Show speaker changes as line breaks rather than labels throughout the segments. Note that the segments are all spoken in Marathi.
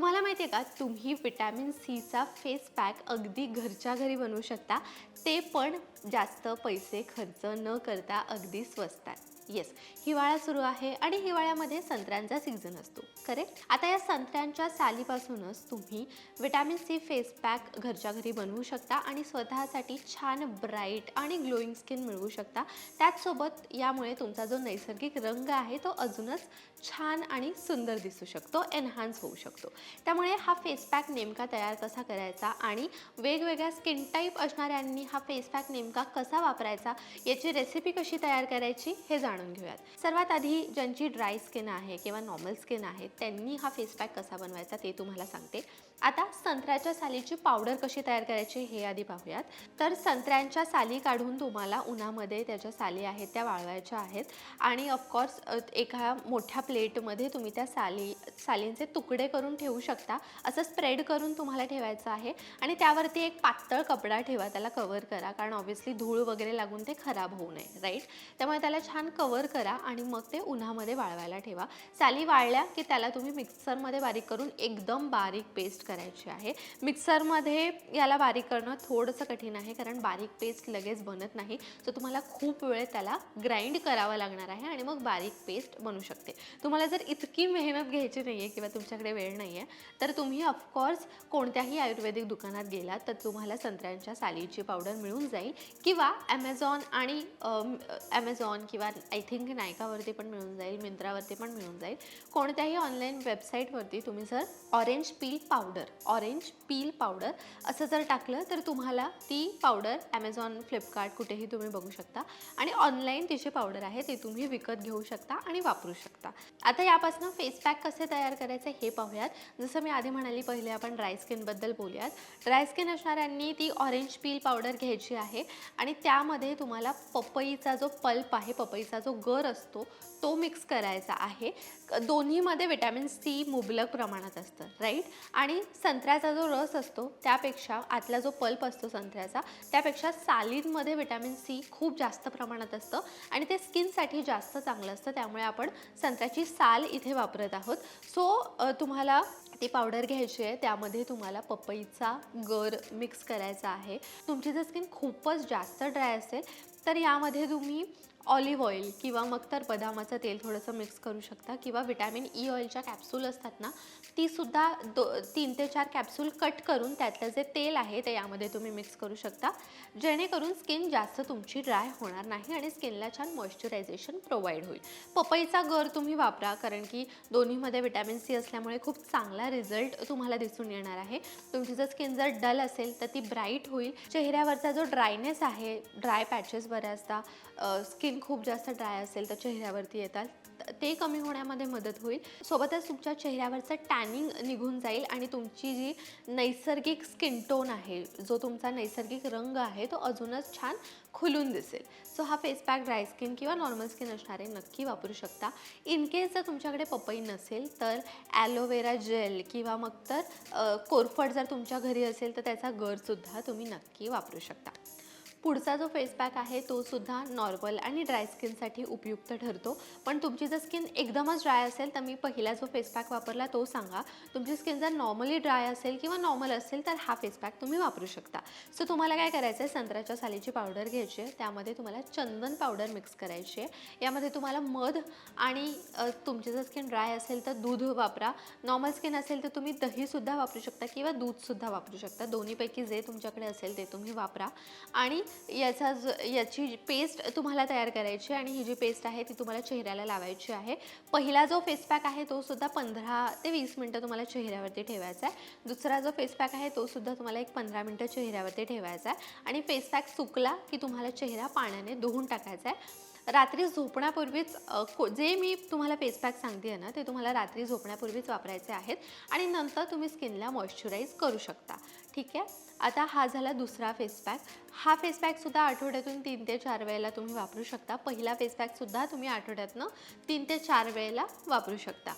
तुम्हाला माहिती आहे का? तुम्ही विटॅमिन सीचा फेस पॅक अगदी घरच्या घरी बनवू शकता. ते पण जास्त पैसे खर्च न करता अगदी स्वस्तात. येस हिवाळा सुरू आहे आणि हिवाळ्यामध्ये संत्र्यांचा सीझन असतो करेक्ट आता या संत्र्यांच्या सालीपासूनच तुम्ही विटॅमिन सी फेस पॅक घरच्या घरी बनवू शकता आणि स्वतःसाठी छान ब्राईट आणि ग्लोईंग स्किन मिळवू शकता. त्याचसोबत यामुळे तुमचा जो नैसर्गिक रंग आहे तो अजूनच छान आणि सुंदर दिसू शकतो एनहान्स होऊ शकतो. त्यामुळे हा फेस पॅक नेमका तयार कसा करायचा आणि वेगवेगळ्या स्किन टाईप असणाऱ्यांनी हा फेस पॅक नेमका कसा वापरायचा याची रेसिपी कशी तयार करायची हे जाणून घेऊयात. सर्वात आधी ज्यांची ड्राय स्किन आहे किंवा नॉर्मल स्किन आहे त्यांनी हा फेस पॅक कसा बनवायचा ते तुम्हाला सांगते. आता संत्र्याच्या सालीची पावडर कशी तयार करायची हे आधी पाहूयात. तर संत्र्यांच्या साली काढून तुम्हाला उन्हामध्ये त्याच्या साली आहेत त्या वाळवायच्या आहेत. आणि ऑफकोर्स एका मोठ्या प्लेटमध्ये तुम्ही त्या साली सालींचे तुकडे करून ठेवू शकता. असं स्प्रेड करून तुम्हाला ठेवायचं आहे. आणि त्यावरती एक पातळ कपडा ठेवा त्याला कवर करा. कारण ऑब्व्हियसली धूळ वगैरे लागून ते खराब होऊ नये राईट त्यामुळे त्याला छान कवर कवर करा आणि मग ते उन्हामध्ये वाळवायला ठेवा. साली वाळल्या की त्याला तुम्ही मिक्सरमध्ये बारीक करून एकदम बारीक पेस्ट करायची आहे. मिक्सरमध्ये याला बारीक करणं थोडंसं कठीण आहे कारण बारीक पेस्ट लगेच बनत नाही. सो तुम्हाला खूप वेळ त्याला ग्राइंड करावा लागणार आहे आणि मग बारीक पेस्ट बनू शकते. तुम्हाला जर इतकी मेहनत घ्यायची नाही आहे किंवा तुमच्याकडे वेळ नाही आहे तर तुम्ही ऑफकोर्स कोणत्याही आयुर्वेदिक दुकानात गेलात तर तुम्हाला संत्र्यांच्या सालीची पावडर मिळून जाईल. किंवा ॲमेझॉन आणि ॲमेझॉन किंवा आय थिंक नायकावरती पण मिळून जाईल मिंत्रावरती पण मिळून जाईल. कोणत्याही ऑनलाईन वेबसाईटवरती तुम्ही जर orange peel powder orange peel powder असं जर टाकलं तर तुम्हाला ती पावडर ॲमेझॉन फ्लिपकार्ट कुठेही तुम्ही बघू शकता. आणि ऑनलाईन तिची पावडर आहे ती तुम्ही विकत घेऊ शकता आणि वापरू शकता. आता यापासून फेस पॅक कसे तयार करायचे हे पाहूयात. जसं मी आधी म्हणाली पहिले आपण ड्राय स्किनबद्दल बोलूयात. ड्राय स्किन असणाऱ्यांनी ती ऑरेंज पील पावडर घ्यायची आहे. आणि त्यामध्ये तुम्हाला पपईचा जो पल्प आहे पपईचा जो गर असतो तो मिक्स करायचा आहे. दोन्हीमध्ये विटॅमिन सी मुबलक प्रमाणात असतं राईट आणि संत्र्याचा जो रस असतो त्यापेक्षा आतला जो पल्प असतो संत्र्याचा त्यापेक्षा सालींमध्ये विटॅमिन सी खूप जास्त प्रमाणात असतं आणि ते स्किनसाठी जास्त चांगलं असतं. त्यामुळे आपण संत्र्याची साल इथे वापरत आहोत. सो तुम्हाला ती पावडर घ्यायची आहे. त्यामध्ये तुम्हाला पपईचा गर मिक्स करायचा आहे. तुमची जर स्किन खूपच जास्त ड्राय असेल तर यामध्ये तुम्ही ऑलिव्ह ऑइल किंवा मग तर बदामाचं तेल थोडंसं मिक्स करू शकता किंवा विटॅमिन ई ऑइलच्या कॅप्सूल असतात ना तीसुद्धा दो तीन ते चार कॅप्सूल कट करून त्यातलं जे तेल आहे ते यामध्ये तुम्ही मिक्स करू शकता. जेणेकरून स्किन जास्त तुमची ड्राय होणार नाही आणि स्किनला छान मॉइश्चरायझेशन प्रोव्हाइड होईल. पपईचा गर तुम्ही वापरा कारण की दोन्हीमध्ये विटॅमिन सी असल्यामुळे खूप चांगला रिझल्ट तुम्हाला दिसून येणार आहे. तुमची जर स्किन जर डल असेल तर ती ब्राईट होईल. चेहऱ्यावरचा जो ड्रायनेस आहे ड्राय पॅचेस बऱ्याचदा स्किन स्किन खूप जास्त ड्राय असेल तर चेहऱ्यावरती येतात. ते कमी होण्यामध्ये मदत होईल. सोबतच तुमच्या चेहऱ्यावरचं टॅनिंग निघून जाईल आणि तुमची जी नैसर्गिक स्किन टोन आहे जो तुमचा नैसर्गिक रंग आहे तो अजूनच छान खुलून दिसेल. सो हा फेस पॅक ड्राय स्किन किंवा नॉर्मल स्किन असणारे नक्की वापरू शकता. इन केस जर तुमच्याकडे पपई नसेल तर ॲलोवेरा जेल किंवा मग तर कोरफड जर तुमच्या घरी असेल तर त्याचा गरसुद्धा तुम्ही नक्की वापरू शकता. पुढचा जो फेस पॅक आहे तो सुद्धा नॉर्मल आणि ड्राय स्किनसाठी उपयुक्त ठरतो. पण तुमची जर स्किन एकदमच ड्राय असेल तर मी पहिला जो फेस पॅक वापरला तो सांगा. तुमची स्किन जर नॉर्मली ड्राय असेल किंवा नॉर्मल असेल तर हा फेस पॅक तुम्ही वापरू शकता. सो तुम्हाला काय करायचं आहे संत्र्याच्या सालीची पावडर घ्यायची आहे. त्यामध्ये तुम्हाला चंदन पावडर मिक्स करायची आहे. यामध्ये तुम्हाला मध आणि तुमची जर स्किन ड्राय असेल तर दूध वापरा. नॉर्मल स्किन असेल तर तुम्ही दहीसुद्धा वापरू शकता किंवा दूधसुद्धा वापरू शकता. दोन्हीपैकी जे तुमच्याकडे असेल ते तुम्ही वापरा. आणि याचा ज याची पेस्ट तुम्हाला तयार करायची आहे आणि ही जी पेस्ट आहे ती तुम्हाला चेहऱ्याला लावायची आहे. पहिला जो फेस पॅक आहे तो सुद्धा पंधरा ते वीस मिनटं तुम्हाला चेहऱ्यावरती ठेवायचा आहे. दुसरा जो फेस पॅक आहे तो सुद्धा तुम्हाला एक पंधरा मिनटं चेहऱ्यावरती ठेवायचा आहे. आणि फेस पॅक सुकला की तुम्हाला चेहरा पाण्याने धुवून टाकायचा आहे. रात्री झोपण्यापूर्वीच को जे मी तुम्हाला फेसपॅक सांगते आहे ना ते तुम्हाला रात्री झोपण्यापूर्वीच वापरायचे आहेत आणि नंतर तुम्ही स्किनला मॉइश्चराईज करू शकता. ठीक आहे? आता हा झाला दुसरा फेसपॅक हा फेसपॅकसुद्धा आठवड्यातून तीन ते चार वेळेला तुम्ही वापरू शकता. पहिला फेसपॅकसुद्धा तुम्ही आठवड्यातनं तीन ते चार वेळेला वापरू शकता.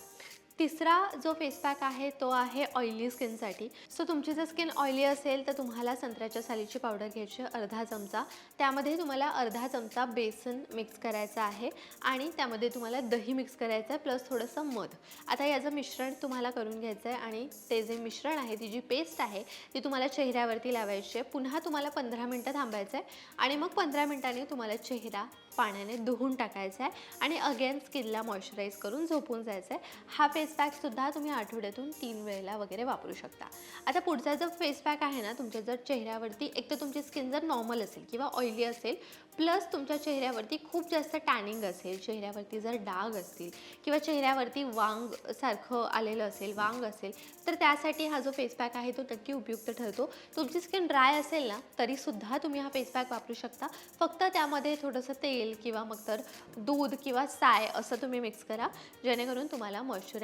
तिसरा जो फेस पॅक आहे तो आहे ऑइली स्किनसाठी सो तुमची जर स्किन ऑइली असेल तर तुम्हाला संत्र्याच्या सालीची पावडर घ्यायची आहे, अर्धा चमचा. त्यामध्ये तुम्हाला अर्धा चमचा बेसन मिक्स करायचा आहे आणि त्यामध्ये तुम्हाला दही मिक्स करायचं आहे प्लस थोडंसं मध. आता याचं मिश्रण तुम्हाला करून घ्यायचं आहे आणि ते जे मिश्रण आहे ती जी पेस्ट आहे ती तुम्हाला चेहऱ्यावरती लावायची आहे. पुन्हा तुम्हाला पंधरा मिनटं थांबायचं आहे आणि मग पंधरा मिनिटांनी तुम्हाला चेहरा पाण्याने धुवून टाकायचा आहे आणि अगेन स्किनला मॉइश्चराईज करून झोपून जायचं आहे. हा फेस पॅकसुद्धा तुम्ही आठवड्यातून तीन वेळेला वगैरे वापरू शकता. आता पुढचा जो फेस पॅक आहे ना तुमच्या जर चेहऱ्यावरती एक तर तुमची स्किन जर नॉर्मल असेल किंवा ऑइली असेल प्लस तुमच्या चेहऱ्यावरती खूप जास्त टॅनिंग असेल चेहऱ्यावरती जर डाग असतील किंवा चेहऱ्यावरती वांग सारखं आलेलं असेल वांग असेल तर त्यासाठी हा जो फेस पॅक आहे तो नक्की उपयुक्त ठरतो. तुमची स्किन ड्राय असेल ना तरीसुद्धा तुम्ही हा फेस पॅक वापरू शकता. फक्त त्यामध्ये थोडंसं तेल किंवा मग तर दूध किंवा साय असं तुम्ही मिक्स करा जेणेकरून तुम्हाला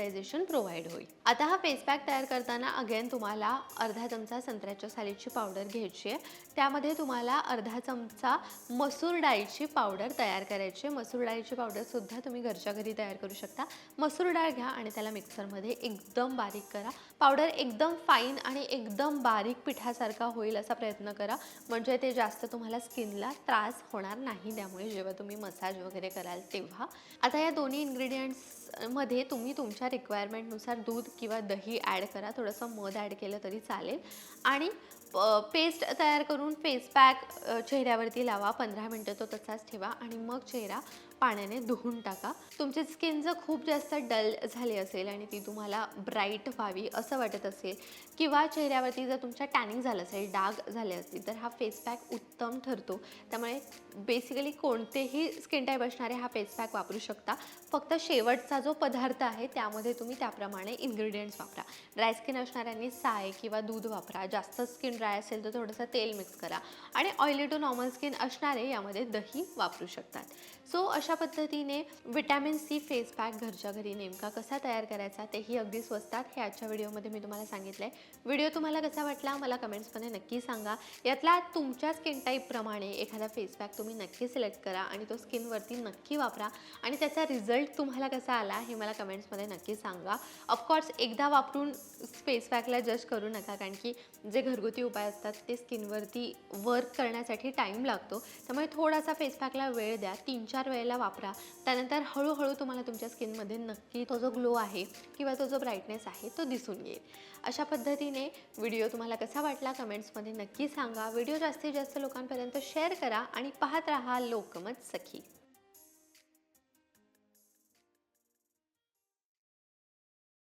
मॉइश्चरायझेशन प्रोव्हाइड होईल. आता हा फेस पॅक तयार करताना अगेन तुम्हाला अर्धा चमचा संत्र्याच्या सालीची पावडर घ्यायची आहे. त्यामध्ये तुम्हाला अर्धा चमचा मसूर डाळीची पावडर तयार करायची आहे. मसूर डाळीची पावडरसुद्धा तुम्ही घरच्या घरी तयार करू शकता. मसूर डाळ घ्या आणि त्याला मिक्सरमध्ये एकदम बारीक करा. पावडर एकदम फाईन आणि एकदम बारीक पिठासारखा होईल असा प्रयत्न करा. म्हणजे ते जास्त तुम्हाला स्किनला त्रास होणार नाही. त्यामुळे जेव्हा तुम्ही मसाज वगैरे कराल तेव्हा. आता या दोन्ही इन्ग्रेडियंट्स मध्ये तुम्ही तुमच्या रिक्वायरमेंटनुसार दूध किंवा दही ॲड करा. थोडंसं मध ॲड केलं तरी चालेल. आणि पेस्ट तयार करून फेस पॅक चेहऱ्यावरती लावा. पंधरा मिनटं तो तसाच ठेवा. आणि मग चेहरा पाण्याने धुवून टाका. तुमची स्किन जर खूप जास्त डल झाली असेल आणि ती तुम्हाला ब्राईट व्हावी असं वाटत असेल किंवा चेहऱ्यावरती जर तुमच्या टॅनिंग झालं असेल डाग झाले असतील तर हा फेस पॅक उत्तम ठरतो. त्यामुळे बेसिकली कोणतेही स्किन टाईप असणारे हा फेस पॅक वापरू शकता. फक्त शेवटचा जो पदार्थ आहे त्यामध्ये तुम्ही त्याप्रमाणे इन्ग्रेडियंट्स वापरा. ड्राय स्किन असणाऱ्यांनी साय किंवा दूध वापरा. जास्त स्किन ड्राय असेल तर थोडंसं तेल मिक्स करा. आणि ऑइली टू नॉर्मल स्किन असणारे यामध्ये दही वापरू शकतात. सो अशा पद्धतीने विटॅमिन सी फेस पॅक घरच्या घरी नेमका कसा तयार करायचा तेही अगदी स्वस्तात हे आजच्या व्हिडिओमध्ये मी तुम्हाला सांगितलं आहे व्हिडिओ तुम्हाला कसा वाटला मला कमेंट्समध्ये नक्की सांगा. यातला तुमच्या स्किन टाईपप्रमाणे एखादा फेस पॅक तुम्ही नक्की सिलेक्ट करा आणि तो स्किनवरती नक्की वापरा. आणि त्याचा रिझल्ट तुम्हाला कसा आला हे मला कमेंट्समध्ये नक्की सांगा. ऑफकोर्स एकदा वापरून फेस पॅकला जज करू नका कारण की जे घरगुती उपाय असतात ते स्किनवरती वर्क करण्यासाठी टाईम लागतो. त्यामुळे थोडासा फेस पॅकला वेळ द्या. तीन चार वेळेला वापरा. त्यानंतर हळूहळू तुम्हाला तुमच्या स्किनमध्ये नक्की तो जो ग्लो आहे किंवा तो जो ब्राईटनेस आहे तो दिसून येईल. अशा पद्धतीने व्हिडिओ तुम्हाला कसा वाटला कमेंट्समध्ये नक्की सांगा. व्हिडिओ जास्तीत जास्त लोकांपर्यंत शेअर करा आणि पाहत राहा लोकमत सखी.